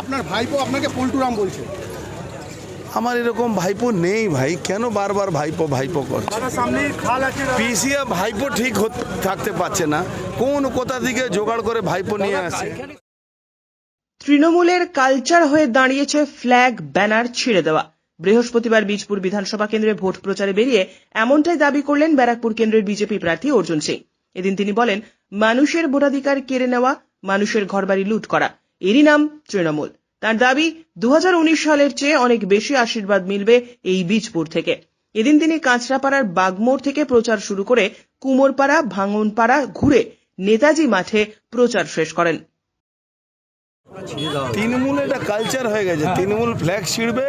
আপনার ভাইপো আপনাকে পল্টুরাম বলছে। আমার এরকম ভাইপো নেই ভাই কেন বারবার ভাইপো ভাইপো করছে? পিসিয়া ভাইপো ঠিক থাকতে পারছে না। কোন কোথা থেকে জোগাড় করে ভাইপো নিয়ে আসে? তৃণমূলের কালচার হয়ে দাঁড়িয়েছে ফ্ল্যাগ ব্যানার ছিঁড়ে দেওয়া। বৃহস্পতিবার বীজপুর বিধানসভা কেন্দ্রে ভোট প্রচারে বেরিয়ে এমনটাই দাবি করলেন ব্যারাকপুর কেন্দ্রের বিজেপি প্রার্থী অর্জুন সিং। এদিন তিনি বলেন মানুষের ভোটাধিকার কেড়ে নেওয়া মানুষের ঘরবাড়ি লুট করা। এরই নাম তৃণমূল। তার দাবি দু হাজার উনিশ সালের চেয়ে অনেক বেশি আশীর্বাদ মিলবে এই বীজপুর থেকে। এদিন তিনি কাঁচরাপাড়ার বাগমোড় থেকে প্রচার শুরু করে কুমোরপাড়া ভাঙনপাড়া ঘুরে নেতাজি মাঠে প্রচার শেষ করেন। তৃণমূল এটা কালচার হয়ে গেছে। তৃণমূল ফ্ল্যাগ ছিঁড়বে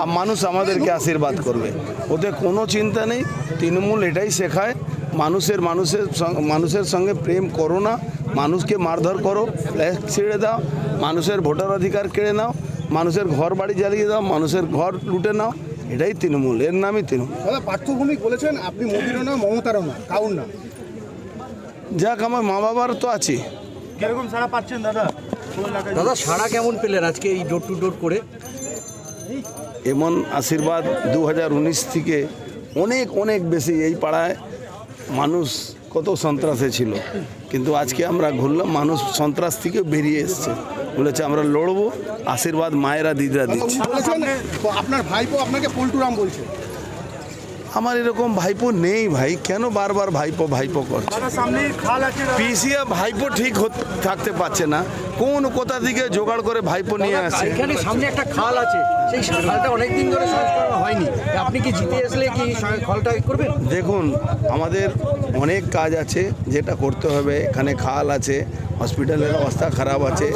আর মানুষ আমাদেরকে আশীর্বাদ করবে। ওতে কোনো চিন্তা নেই। তৃণমূল এটাই শেখায়। মানুষের মানুষের মানুষের সঙ্গে প্রেম করো না। মানুষকে মারধর করো। ফ্ল্যাগ ছিঁড়ে দাও। মানুষের ভোটার অধিকার কেড়ে নাও মানুষের ঘর বাড়ি জ্বালিয়ে দাও মানুষের ঘর লুটে নাও এটাই তৃণমূল এর নামই তৃণমূল। দাদা পার্থভূমিক বলেছেন আপনি মোদিরও না মমতারও না কাউর না। যাক আমার মা বাবার তো আছে। কীরকম সারা পাচ্ছেন দাদা? দাদা সাড়া কেমন পেলেন আজকে এই ডোর টু ডোর করে? এমন আশীর্বাদ দু হাজার উনিশ থেকে অনেক অনেক বেশি এই পাড়ায় মানুষ কত সন্ত্রাসে ছিল। কিন্তু আজকে আমরা ঘুরলাম মানুষ সন্ত্রাস থেকে বেরিয়ে এসছে। বলেছে আমরা লড়বো আশীর্বাদ মায়েরা দিদিরা দিচ্ছে। আপনার ভাইপো আপনাকে পল্টুরাম বলছে। আমার এরকম ভাইপো নেই ভাই কেন বারবার ভাইপো ভাইপো করছে? পিসিয়া ভাইপো ঠিক থাকতে পারছে না। কোন কোথা থেকে জোগাড় করে ভাইপো নিয়ে আসে? এখানে সামনে একটা খাল আছে। সেই খালটা অনেকদিন ধরে সংস্কার হয়নি। আপনি কি জিতে আসলে কি খালটা করবেন? দেখুন আমাদের অনেক কাজ আছে যেটা করতে হবে। এখানে খাল আছে হসপিটালের অবস্থা খারাপ আছে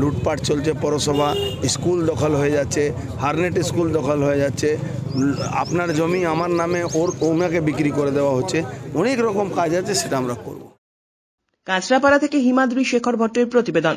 লুটপাট চলছে পৌরসভা স্কুল দখল হয়ে যাচ্ছে হারনেট স্কুল দখল হয়ে যাচ্ছে। আপনার জমি আমার নামে ওর ওনাকে বিক্রি করে দেওয়া হচ্ছে। অনেক রকম কাজ আছে সেটা আমরা করব। কাঁচরাপাড়া থেকে হিমাদ্রি শেখর ভট্টের প্রতিবেদন।